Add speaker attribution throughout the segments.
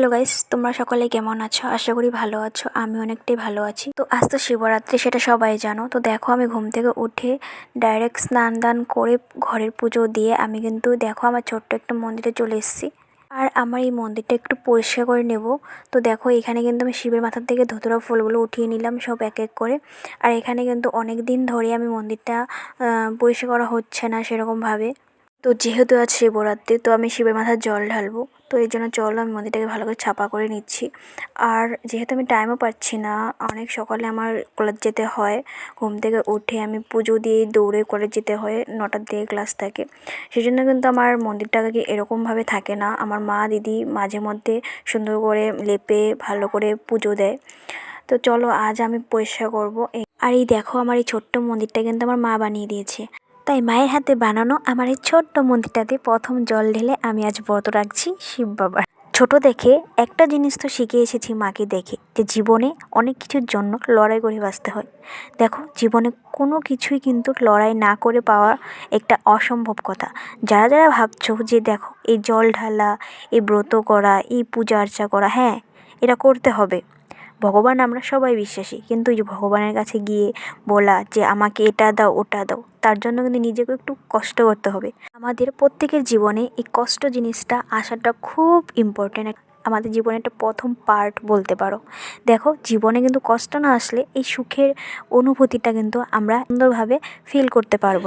Speaker 1: Hello guys তোমরা সকলে কেমন আছো? আশা করি ভালো আছো। আমি অনেকটাই ভালো আছি। তো আজ তো শিবরাত্রি, সেটা সবাই জানো। তো দেখো, আমি ঘুম থেকে উঠে ডাইরেক্ট স্নান দান করে ঘরের পুজো দিয়ে আমি কিন্তু দেখো, আমার ছোট্ট একটা মন্দিরে চলে এসেছি। আর আমার এই মন্দিরটা একটু পরিষ্কার করে নেব। তো দেখো, এখানে কিন্তু আমি শিবের মাথার থেকে ধুতরা ফুলগুলো উঠিয়ে নিলাম সব এক এক করে। আর এখানে কিন্তু অনেক দিন ধরে আমি মন্দিরটা পরিষ্কার করা হচ্ছে না সেরকমভাবে। তো যেহেতু আজ শিবরাত্রি, তো আমি শিবের মাথার জল ঢালবো। তো এই জন্য চলো আমি মন্দিরটাকে ভালো করে ছাপা করে নিচ্ছি। আর যেহেতু আমি টাইমও পাচ্ছি না, অনেক সকালে আমার কলেজ যেতে হয়। ঘুম থেকে উঠে আমি পুজো দিয়ে দৌড়ে কলেজ যেতে হয় নটার দিকে ক্লাস থাকে। সেই জন্য কিন্তু আমার মন্দিরটাকে এরকমভাবে থাকে না। আমার মা দিদি মাঝে মধ্যে সুন্দর করে লেপে ভালো করে পুজো দেয়। তো চলো আজ আমি পরিষ্কার করব। আর এই দেখো আমার এই ছোট্ট মন্দিরটা কিন্তু আমার মা বানিয়ে দিয়েছে। তাই মায়ের হাতে বানানো আমার এই ছোট্ট মন্দিরটাতে প্রথম জল ঢেলে আমি আজ ব্রত রাখছি শিব বাবার। ছোট দেখে একটা জিনিস তো শিখে এসেছি মাকে দেখে, যে জীবনে অনেক কিছুর জন্য লড়াই করে বাঁচতে হয়। দেখো, জীবনে কোনো কিছুই কিন্তু লড়াই না করে পাওয়া একটা অসম্ভব কথা। যারা যারা ভাবছ যে দেখো, এই জল ঢালা, এই ব্রত করা, এই পূজা আর্চা করা হ্যাঁ এটা করতে হবে। ভগবান আমরা সবাই বিশ্বাসী। কিন্তু যে ভগবানের কাছে গিয়ে বলা যে আমাকে এটা দাও, ওটা দাও, তার জন্য কিন্তু নিজেকে একটু কষ্ট করতে হবে। আমাদের প্রত্যেকের জীবনে এই কষ্ট জিনিসটা আসাটা খুব ইম্পর্ট্যান্ট আমাদের জীবনে একটা প্রথম পার্ট বলতে পারো। দেখো, জীবনে কিন্তু কষ্ট না আসলে এই সুখের অনুভূতিটা কিন্তু আমরা সুন্দরভাবে ফিল করতে পারব।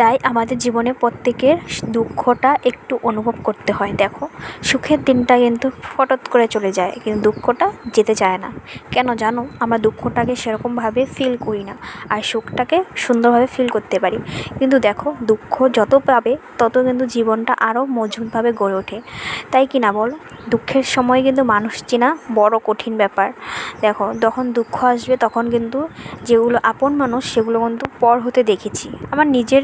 Speaker 1: তাই আমাদের জীবনে প্রত্যেকের দুঃখটা একটু অনুভব করতে হয়, দেখো। সুখের দিনটা কিন্তু ফটৎ করে চলে যায়, কিন্তু দুঃখটা যেতে চায় না। কেন জানো? আমরা দুঃখটাকে সেরকমভাবে ফিল করি না, আর সুখটাকে সুন্দরভাবে ফিল করতে পারি। কিন্তু দেখো, দুঃখ যত পাবে, তত কিন্তু জীবনটা আরও মজবুতভাবে গড়ে ওঠে। তাই কি না বলো? দুঃখের সময় কিন্তু মানুষ চেনা বড় কঠিন ব্যাপার। দেখো, যখন দুঃখ আসবে তখন কিন্তু যেগুলো আপন মানুষ সেগুলো কিন্তু পর হতে দেখেছি। আমার নিজের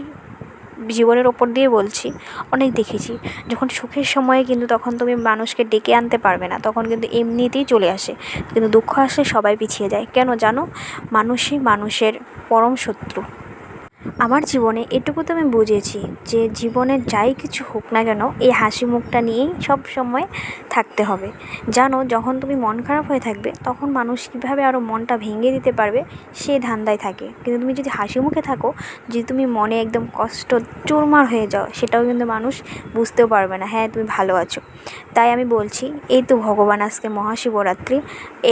Speaker 1: জীবনের ওপর দিয়ে বলছি, অনেক দেখেছি। যখন সুখের সময়ে কিন্তু তখন তুমি মানুষকে ডেকে আনতে পারবে না, তখন কিন্তু এমনিতেই চলে আসে। কিন্তু দুঃখ আসলে সবাই পিছিয়ে যায়। কেন জানো? মানুষই মানুষের পরম শত্রু। আমার জীবনে এটুকু তো আমি বুঝেছি যে জীবনে যাই কিছু হোক না কেন, এই হাসি মুখটা নিয়েই সব সময় থাকতে হবে। জানো, যখন তুমি মন খারাপ হয়ে থাকবে, তখন মানুষ কীভাবে আরও মনটা ভেঙে দিতে পারবে, সে ধান্দায় থাকে। কিন্তু তুমি যদি হাসি মুখে থাকো, যদি তুমি মনে একদম কষ্ট, চুরমার হয়ে যাও, সেটাও কিন্তু মানুষ বুঝতেও পারবে না হ্যাঁ তুমি ভালো আছো। তাই আমি বলছি, এই তো ভগবান আজকে মহাশিবরাত্রি।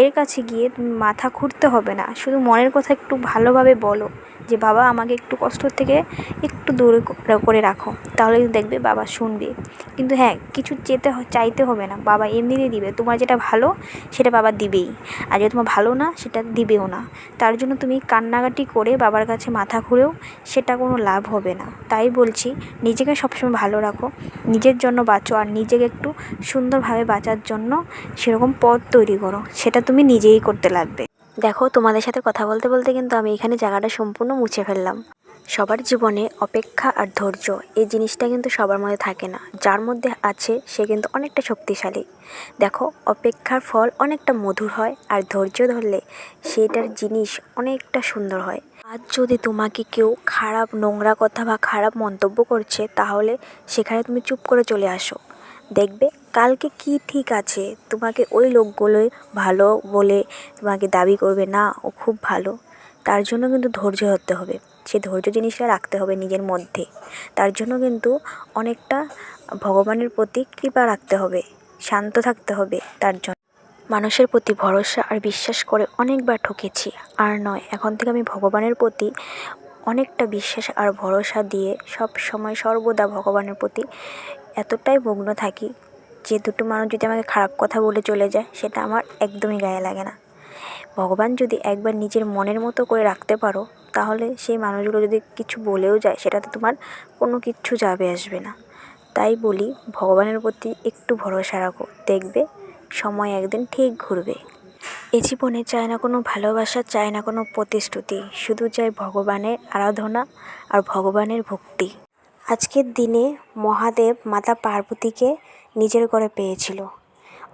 Speaker 1: এর কাছে গিয়ে তুমি মাথা খুঁড়তে হবে না, শুধু মনের কথা একটু ভালোভাবে বলো। যে বাবা, আমাকে একটু কষ্ট থেকে একটু দূরে করে রাখো। তাহলে দেখবে বাবা শুনবে। কিন্তু হ্যাঁ কিছু চেতে চাইতে হবে না। বাবা এমনিতেই দিবে। তোমার যেটা ভালো, সেটা বাবা দিবেই। আর যেটা তোমার ভালো না, সেটা দিবেও না। তার জন্য তুমি কান্নাকাটি করে বাবার কাছে মাথা ঘুরেও সেটা কোনো লাভ হবে না। তাই বলছি, নিজেকে সবসময় ভালো রাখো। নিজের জন্য বাঁচো আর নিজেকে একটু সুন্দরভাবে বাঁচার জন্য সেরকম পথ তৈরি করো। সেটা তুমি নিজেই করতে লাগবে। দেখো, তোমাদের সাথে কথা বলতে বলতে কিন্তু আমি এখানে জায়গাটা সম্পূর্ণ মুছে ফেললাম। সবার জীবনে অপেক্ষা আর ধৈর্য, এই জিনিসটা কিন্তু সবার মধ্যে থাকে না। যার মধ্যে আছে, সে কিন্তু অনেকটা শক্তিশালী। দেখো, অপেক্ষার ফল অনেকটা মধুর হয় আর ধৈর্য ধরলে সেটার জিনিস অনেকটা সুন্দর হয়। আজ যদি তোমাকে কেউ খারাপ নোংরা কথা বা খারাপ মন্তব্য করছে, তাহলে সেখানে তুমি চুপ করে চলে আসো। দেখবে কালকে কি ঠিক আছে? তোমাকে ওই লোকগুলোই ভালো বলে তোমাকে দাবি করবে না, ও খুব ভালো। তার জন্য কিন্তু ধৈর্য ধরতে হবে। সেই ধৈর্য জিনিসটা রাখতে হবে নিজের মধ্যে। তার জন্য কিন্তু অনেকটা ভগবানের প্রতি কৃপা রাখতে হবে, শান্ত থাকতে হবে তার জন্য। মানুষের প্রতি ভরসা আর বিশ্বাস করে অনেকবার ঠকেছি। আর নয়, এখন থেকে আমি ভগবানের প্রতি অনেকটা বিশ্বাস আর ভরসা দিয়ে সব সময় সর্বদা ভগবানের প্রতি এতটাই মগ্ন থাকি যে দুটো মানুষ যদি আমাকে খারাপ কথা বলে চলে যায়, সেটা আমার একদমই গায়ে লাগে না। ভগবান যদি একবার নিজের মনের মতো করে রাখতে পারো, তাহলে সেই মানুষগুলো যদি কিছু বলেও যায় সেটাতে তোমার কোনো কিচ্ছু যাবে আসবে না। তাই বলি, ভগবানের প্রতি একটু ভরসা রাখো। দেখবে, সময় একদিন ঠিক ঘুরবে। এ জীবনে চায় না কোনো ভালোবাসা, চায় না কোনো প্রতিশ্রুতি। শুধু চাই ভগবানের আরাধনা আর ভগবানের ভক্তি। আজকের দিনে মহাদেব মাতা পার্বতীকে নিজের ঘরে পেয়েছিল।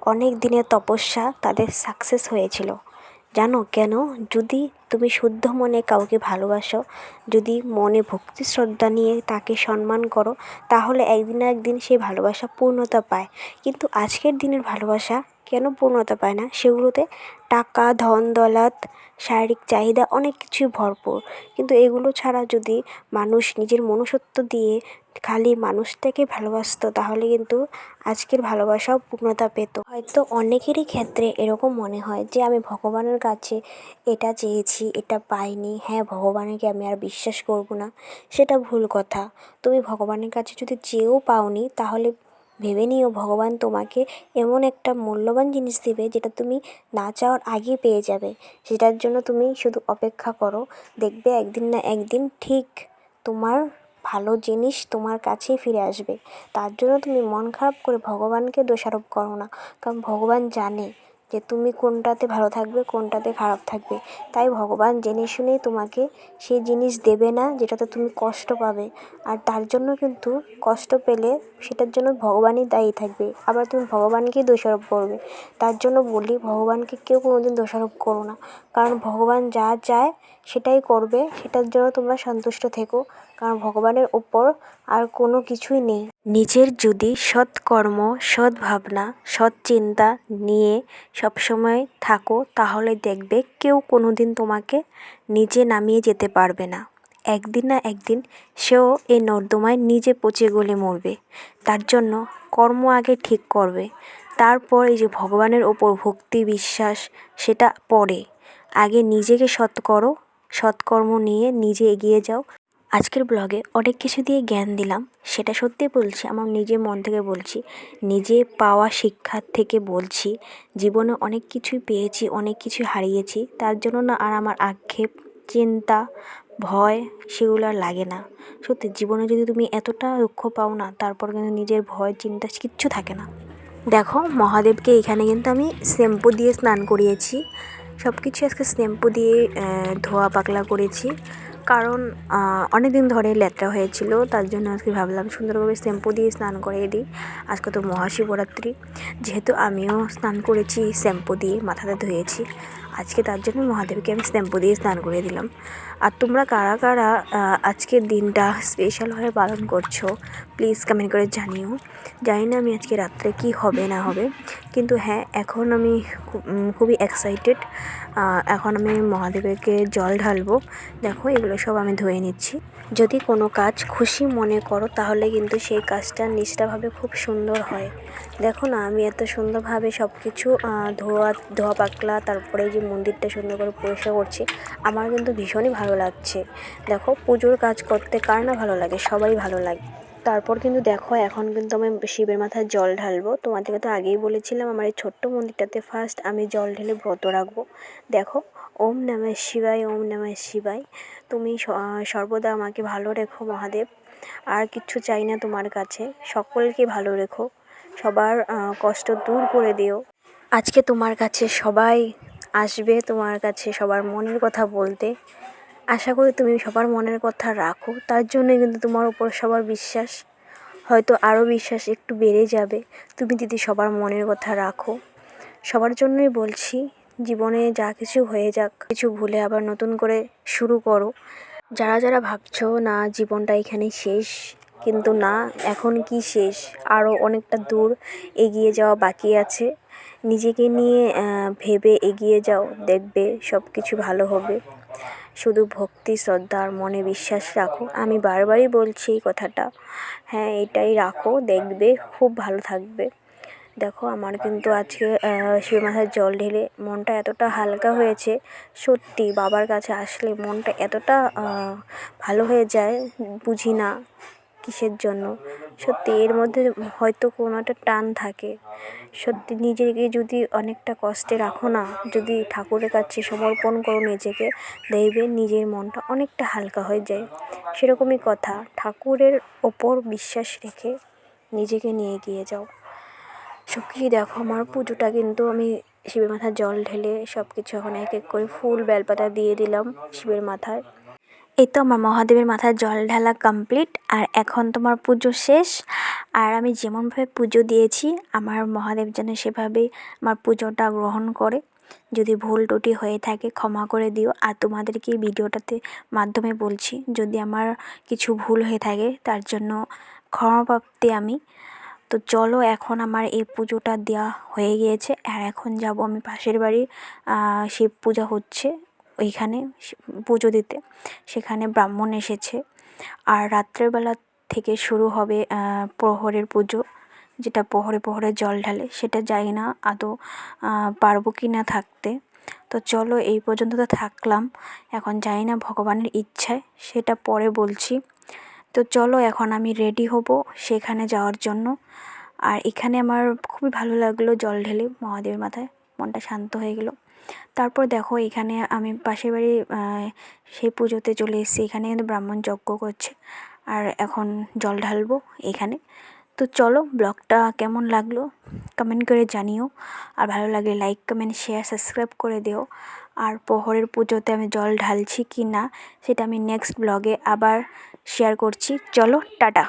Speaker 1: অনেক দিনের তপস্যা তাদের সাকসেস হয়েছিল। জানো কেন? যদি তুমি শুদ্ধ মনে কাউকে ভালোবাসো, যদি মনে ভক্তি শ্রদ্ধা নিয়ে তাকে সম্মান করো, তাহলে একদিন না একদিন সেই ভালোবাসা পূর্ণতা পায়। কিন্তু আজকের দিনের ভালোবাসা কেন পূর্ণতা পায় না? সেগুলোতে টাকা, ধন, দৌলত, শারীরিক চাহিদা অনেক কিছুই ভরপুর। কিন্তু এগুলো ছাড়া যদি মানুষ নিজের মনুষ্যত্ব দিয়ে খালি মানুষটাকে ভালোবাসতো, তাহলে কিন্তু আজকের ভালোবাসাও পূর্ণতা পেত। হয়তো অনেকেরই ক্ষেত্রে এরকম মনে হয় যে, আমি ভগবানের কাছে এটা চেয়েছি, এটা পাইনি। হ্যাঁ ভগবানকে আমি আর বিশ্বাস করব না। সেটা ভুল কথা। তুমি ভগবানের কাছে যদি চেয়েও পাওনি, তাহলে ভেবে নিও, ভগবান তোমাকে এমন একটা মূল্যবান জিনিস দেবে যেটা তুমি না চাওয়ার আগে পেয়ে যাবে। সেটার জন্য তুমি শুধু অপেক্ষা করো, দেখবে একদিন না একদিন ঠিক তোমার ভালো জিনিস তোমার কাছেই ফিরে আসবে। তার জন্য তুমি মন খারাপ করে ভগবানকে দোষারোপ করো না, কারণ ভগবান জানে যে তুমি কোনটাতে ভালো থাকবে, কোনটাতে খারাপ থাকবে। তাই ভগবান জেনে শুনেই তোমাকে সেই জিনিস দেবে না যেটাতে তুমি কষ্ট পাবে। আর তার জন্য কিন্তু কষ্ট পেলে সেটার জন্য ভগবানই দায়ী থাকবে। আবার তুমি ভগবানকেই দোষারোপ করবে। তার জন্য বলি, ভগবানকে কেউ কোনো দিন দোষারোপ করো না। কারণ ভগবান যা চায় সেটাই করবে, সেটার জন্য তোমরা সন্তুষ্ট থেকো। কারণ ভগবানের ওপর আর কোনো কিছুই নেই। নিজের যদি সৎ কর্ম সৎ ভাবনা সৎ চিন্তা নিয়ে সবসময় থাকো, তাহলে দেখবে কেউ কোনো দিন তোমাকে নিচে নামিয়ে যেতে পারবে না। একদিন না একদিন সেও এই নর্দমায় নিজে পচে গলে মরবে। তার জন্য কর্ম আগে ঠিক করবে। তারপর এই যে ভগবানের ওপর ভক্তি বিশ্বাস, সেটা পরে আগে নিজেকে সৎ করো, সৎকর্ম নিয়ে নিজে এগিয়ে যাও। আজকের ব্লগে অনেক কিছু দিয়ে জ্ঞান দিলাম, সেটা সত্যি বলছি, আমার নিজের মন থেকে বলছি, নিজে পাওয়া শিক্ষার থেকে বলছি, জীবনে অনেক কিছুই পেয়েছি, অনেক কিছু হারিয়েছি, তার জন্য না আর আমার আক্ষেপ, চিন্তা, ভয় সেগুলো আর লাগে না। সত্যি, জীবনে যদি তুমি এতটা দুঃখ পাও না, তারপর কিন্তু নিজের ভয়, চিন্তা কিচ্ছু থাকে না। দেখো, মহাদেবকে এখানে কিন্তু আমি শ্যাম্পু দিয়ে স্নান করিয়েছি। সব কিছু আজকে শ্যাম্পু দিয়ে ধোয়া পাকলা করেছি। কারণ অনেক দিন ধরে ল্যাট্রা হয়েছিল, তার জন্য আজকে ভাবলাম সুন্দরভাবে শ্যাম্পু দিয়ে স্নান করিয়ে দিই। আজকে তো মহাশিবরাত্রি, যেহেতু আমিও স্নান করেছি, শ্যাম্পু দিয়ে মাথাটা ধুয়েছি, আজকে তার জন্য মহাদেবকে আমি শ্যাম্পু দিয়ে স্নান করিয়ে দিলাম। আর তোমরা কারা কারা আজকের দিনটা স্পেশালভাবে পালন করছ প্লিজ কমেন্ট করে জানিও। জানি না আমি আজকে রাত্রে কি হবে, না হবে। কিন্তু হ্যাঁ এখন আমি খুবই এক্সাইটেড এখন আমি মহাদেবকে জল ঢালবো। দেখো এগুলো সব আমি ধুয়ে নিচ্ছি। যদি কোনো কাজ খুশি মনে করো, তাহলে কিন্তু সেই কাজটা নিষ্ঠাভাবে খুব সুন্দর হয়। দেখো না, আমি এত সুন্দরভাবে সব কিছু ধোয়া ধোয়া পাকলা তারপরে যে মন্দিরটা সুন্দর করে পরিষ্কার করছি, আমার কিন্তু ভীষণই ভালো লাগছে। দেখো, পুজোর কাজ করতে কার না ভালো লাগে? সবাই ভালো লাগে। তারপর কিন্তু দেখো, এখন কিন্তু আমি শিবের মাথায় জল ঢালবো। তোমাদেরকে তো আগেই বলেছিলাম, আমার এই ছোট্ট মন্দিরটাতে ফার্স্ট আমি জল ঢেলে ব্রত রাখব। দেখো ওম নমঃ শিবায়, ওম নমঃ শিবায়। তুমি সর্বদা আমাকে ভালো রেখো মহাদেব। আর কিচ্ছু চাই না তোমার কাছে। সকলকে ভালো রেখো। সবার কষ্ট দূর করে দিও। আজকে তোমার কাছে সবাই আসবে, তোমার কাছে সবার মনের কথা বলতে। আশা করি তুমি সবার মনের কথা রাখো। তার জন্যই কিন্তু তোমার উপর সবার বিশ্বাস। হয়তো আরও বিশ্বাস একটু বেড়ে যাবে। তুমি যদি সবার মনের কথা রাখো। সবার জন্যই বলছি জীবনে যা কিছু হয়ে যাক, কিছু ভুলে আবার নতুন করে শুরু করো। যারা যারা ভাবছ, না, জীবনটা এখানেই শেষ, কিন্তু না, এখন কি শেষ? আরও অনেকটা দূর এগিয়ে যাওয়া বাকি আছে। নিজেকে নিয়ে ভেবে এগিয়ে যাও, দেখবে সব কিছু ভালো হবে। শুধু ভক্তি, শ্রদ্ধা আর মনে বিশ্বাস রাখো। আমি বারবারই বলছি এই কথাটা। হ্যাঁ এটাই রাখো, দেখবে, খুব ভালো থাকবে। দেখো, আমার কিন্তু আজকে শিবের মাথায় জল ঢেলে মনটা এতটা হালকা হয়েছে, সত্যি বাবার কাছে আসলে মনটা এতটা ভালো হয়ে যায়, বুঝি না কিসের জন্য। সত্যি এর মধ্যে হয়তো কোনো একটা টান থাকে। সত্যি নিজেকে যদি অনেকটা কষ্টে রাখো না, যদি ঠাকুরের কাছে সমর্পণ করো নিজেকে, দেখবে নিজের মনটা অনেকটা হালকা হয়ে যায়। সেরকমই কথা। ঠাকুরের ওপর বিশ্বাস রেখে নিজেকে নিয়ে গিয়ে যাও। সব দেখো আমার পুজোটা কিন্তু আমি শিবের মাথায় জল ঢেলে সব কিছু এখন এক এক করে ফুল বেলপাতা দিয়ে দিলাম শিবের মাথায়। এই তো আমার মহাদেবের মাথায় জল ঢালা কমপ্লিট আর এখন তোমার পুজো শেষ। আর আমি যেমনভাবে পুজো দিয়েছি, আমার মহাদেব যেন সেভাবে আমার পুজোটা গ্রহণ করে। যদি ভুল টুটি হয়ে থাকে, ক্ষমা করে দিও। আর তোমাদেরকে ভিডিওটাতে মাধ্যমে বলছি, যদি আমার কিছু ভুল হয়ে থাকে, তার জন্য ক্ষমাপ্রাপ্তি আমি। তো চলো এখন আমার এই পুজোটা দেওয়া হয়ে গিয়েছে। আর এখন যাব আমি পাশের বাড়ি শিব পূজা হচ্ছে ওইখানে পুজো দিতে। সেখানে ব্রাহ্মণ এসেছে। আর রাত্রেবেলা থেকে শুরু হবে প্রহরের পুজো। যেটা প্রহরে প্রহরে জল ঢালে, সেটা জানি না আদৌ পারব কি না থাকতে। তো চলো এই পর্যন্ত তো থাকলাম। এখন জানি না ভগবানের ইচ্ছায়, সেটা পরে বলছি। তো চলো এখন আমি রেডি হব সেখানে যাওয়ার জন্য। আর এখানে আমার খুবই ভালো লাগল জল ঢেলে মহাদেবের মাথায়, মনটা শান্ত হয়ে গেলো। তারপর দেখো এখানে আমি পাশের বাড়ি সেই পুজোতে চলে এসেছি, এখানে কিন্তু ব্রাহ্মণ যজ্ঞ করছে। আর এখন জল ঢালবো এখানে। তো চলো ব্লগটা কেমন লাগল কমেন্ট করে জানিও। আর ভালো লাগলে লাইক কমেন্ট শেয়ার সাবস্ক্রাইব করে দিও। আর প্রহরের পুজোতে আমি জল ঢালছি কি না সেটা আমি নেক্সট ব্লগে আবার শেয়ার করছি। চলো টাটা।